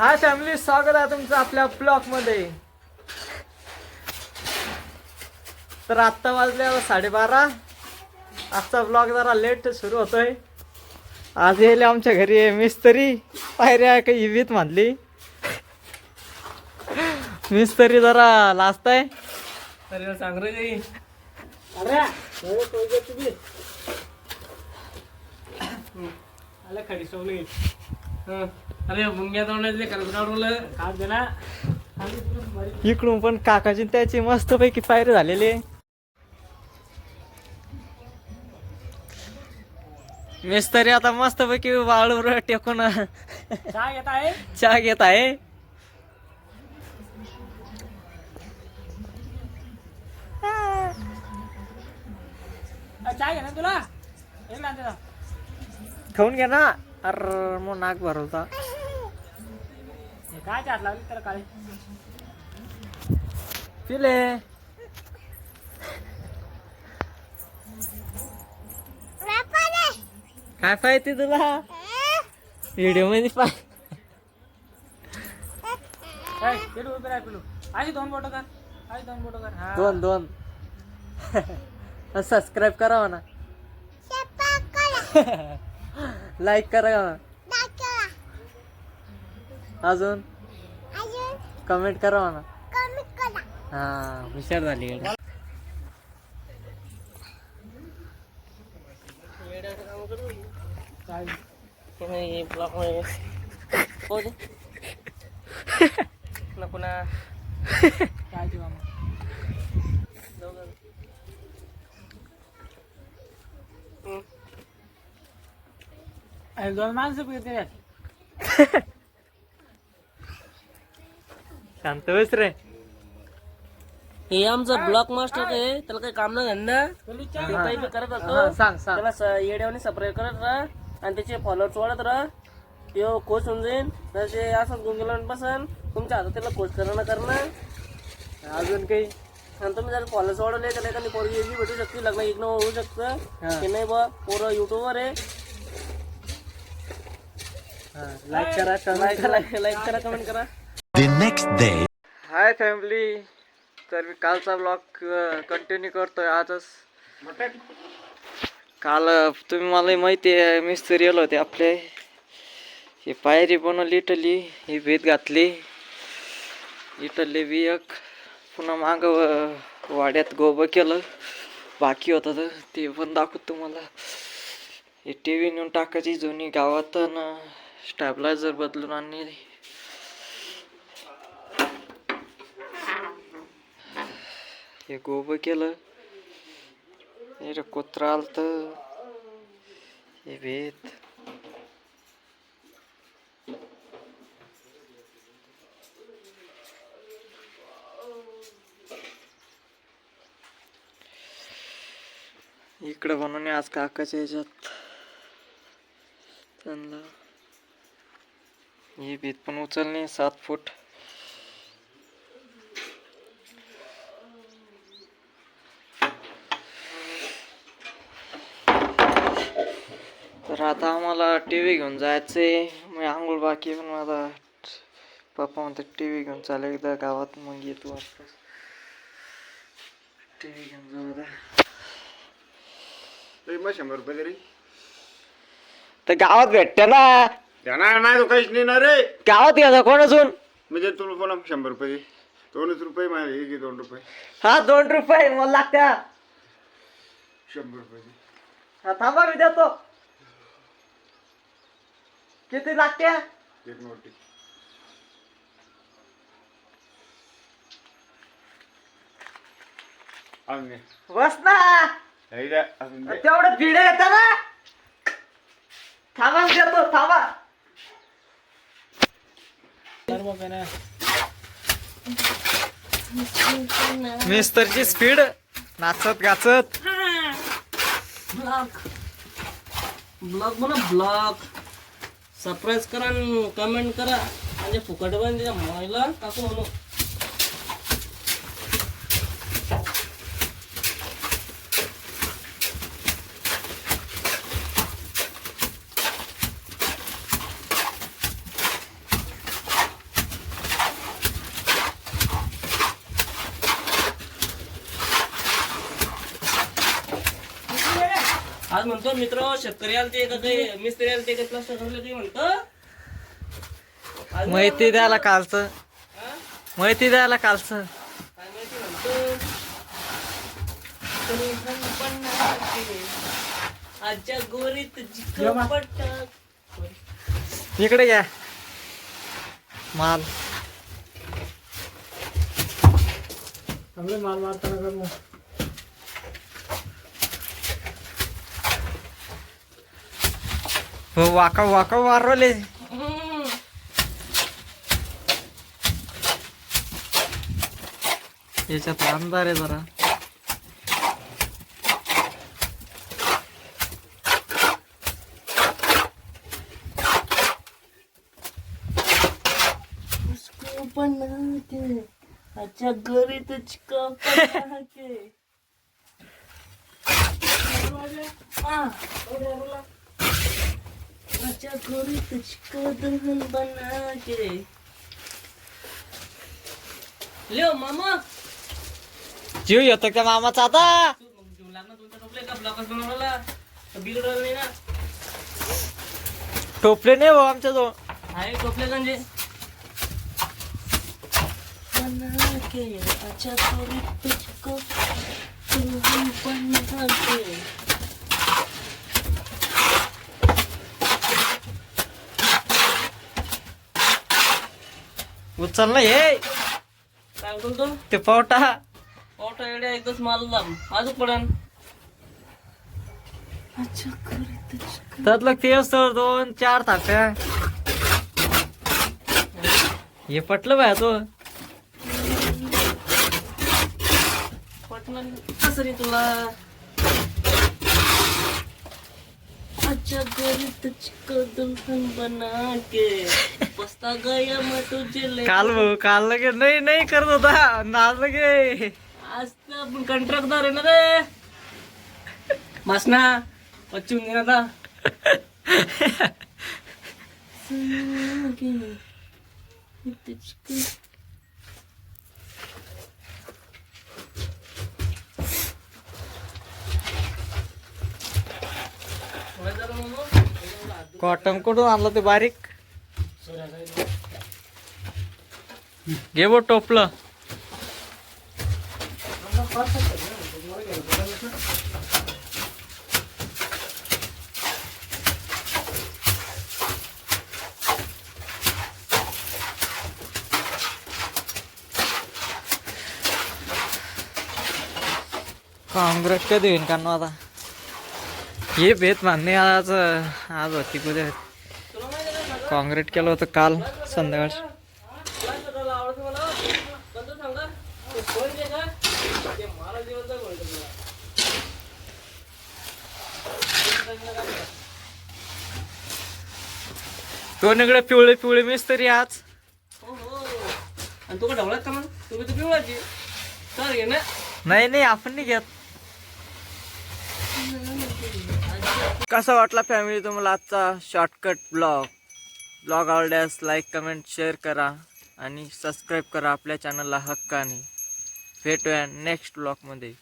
Hi family स्वागत आहे तुमचं आपल्या ब्लॉगमध्ये. तर आत्ता वाजले आता साडेबारा. आजचा ब्लॉग जरा लेट सुरू होतोय. आज येईल आमच्या घरी मिस्त्री. पायऱ्या काही इवीत मानली. मिस्त्री जरा लाजताय अरे सांग अरे मुंग्या काढवलं इकडून पण काकाची त्याची मस्त पैकी पायरी झालेली. मिस्त्री आता मस्त पैकी वाळूवर टेकून आहे? चहा घेत आहे. घे ना तुला. खाऊन घे ना. अर मग नाक भरवता. काय चाट लागली त्याला काय? पाहिजे तुला? व्हिडिओमध्ये पाय पिलू उभे राह पिलू. आधी दोन बोटं कर दोन बोटं कर हा. दोन दोन. सबस्क्राईब करा ना लाईक करा. ना अजून? कमेंट करा ना हा हुशार झाली गड्या. काय नाही ब्लॉकमध्ये हो दे नको ना काय जेव्हा मग दोन माणसं पिते शांत बस रे. हे आमचं ब्लॉक मास्टर आहे त्याला काही काम नाही धंदा. ते काही बी करत हा, असतो सांग सांग. त्याला स- येड्यावानी सबस्क्राईब करत राहा आणि त्याचे फॉलोअर्स वाढत राहा. तो कोच होऊन जाईल त्याचे असंच गुंगलन बसन तुमच्या हातात त्याला कोच करणं करणं. अजून काही? आणि तुम्ही जर फॉलोअर्स वाढवले त्याला एखादी पोरगी बी भेटू शकते लग्न इग्न होऊ शकतं. हा. की नाही बा पोरं युट्यूबवर आहे. लाईक करा लाईक करा. लाईक करा कमेंट करा. The next हाय फॅमिली तर मी कालचा ब्लॉग कंटिन्यू करतोय आजच. काल तुम्ही मला माहिती आहे मिस्त्री आलो होते आपले. ही पायरी बनवली इटली. ही भीत घातली. इटली बी एक. पुन्हा माग वाड्यात गोबं केलं. बाकी होतं तर ते पण दाखवत तुम्हाला. हे टी व्ही नेऊन टाकायची जुनी गावात ना स्टॅबलायझर बदलून आणली. हे गोबं केलं. हे कुत्रा आलत हे भेत इकडं बनवणे आज काकाच्या ह्याच्यात त्यांना ही भीत पण उचलणे सात फूट. तर आता आम्हाला टी व्ही घेऊन जायचंय. मी आंघोळ बाकी आहे, पण माझा पप्पा म्हणते टी व्ही घेऊन चाल एकदा गावात मग येतो वाटतं टी व्ही घेऊन जाऊ आता. मग शंभर रुपये तरी. तर गावात भेटते ना. देणार नाही तो काहीच नाही ना रे. गावात घ्यायचा कोणासून म्हणजे तुला कोणा शंभर रुपये दे. दोनच रुपये माझे हे घे दोन रुपये. हा दोन रुपये मला लागत्या. शंभर रुपये दे. हा थांबा मी देतो. किती लागत्या एक नोटी. दे. बस ना. हे द्या. तेवढं भिडे येतं ना. थांबा देतो थांबा. मिस्टरची स्पीड नाचत गाचत. ब्लॉग ब्लॉग म्हणा ब्लॉग सरप्राईज करा आणि कमेंट करा. म्हणजे फुकट पण त्याच्या महिला टाकू म्हणून. आज म्हणतो मित्र शेतकरी आलते का काही मिस्त्री आलते का? प्लास्टर ठरले काही म्हणतो. माहिती द्यायला कालचं? माहिती द्यायला कालचं. काय माहिती म्हणतो. आजच्या गोरीत चिकपट इकडे घ्या. माल. चांगले माल मारताना कर मग हो वाका वाका वारवले. याच्यात अंधार आहे जरा. अच्छा गोरीत चिकपट के. अच्छा गोरीत चिको दुल्हन बना के लिओ मामा जीव येतो त्या मामाचा आता तू मग जीव लागणार तुमच्या टोपले का ब्लॉकच बनवला बिघडवलं नाही ना टोपले नाही भाऊ आमच्या जवळ आहे टोपले गंजे बना के अच्छा गोरीत तुझको दुल्हन बना के उचल ना हे काय बोलतो? ते पावटा. एवढ्या एकच माल लांब. अजून पडन. त्यातलं ते असतं दोन चार थाप्या. हे पटलं बाय तो पटणार कसं रे तुला? अच्छा गोरी तुझको दुल्हन बना के पस्ता गया मैं तुझे ले काल भाऊ काल लगे नाही नाही करत होता. नाच लगे. आज तर आपण कंट्रॅक्टदार आहे ना रे. मासना पश्चिम दिनाचा तुझको कॉटन कुठून आणलं ते बारीक? घे बो टोपलं. काँग्रेस कधी होईन का आता. हे भेट मान्य आज आज होती कुठे काँग्रेट केलं होतं काल संध्याकाळ. ते इकडे पिवळे पिवळे मिस्त्री आज. हो हो आणि तू का ढवळात का मग? तुम्ही तर पिवळाची. तर घे ना. नाही नाही आपण नाही घेत. कसा वाटला फॅमिली तुम्हाला आजचा शॉर्टकट ब्लॉग ब्लॉग आवडल्यास लाईक कमेंट शेअर करा आणि सबस्क्राईब करा आपल्या चॅनलला हक्काने. भेटूया नेक्स्ट ब्लॉगमध्ये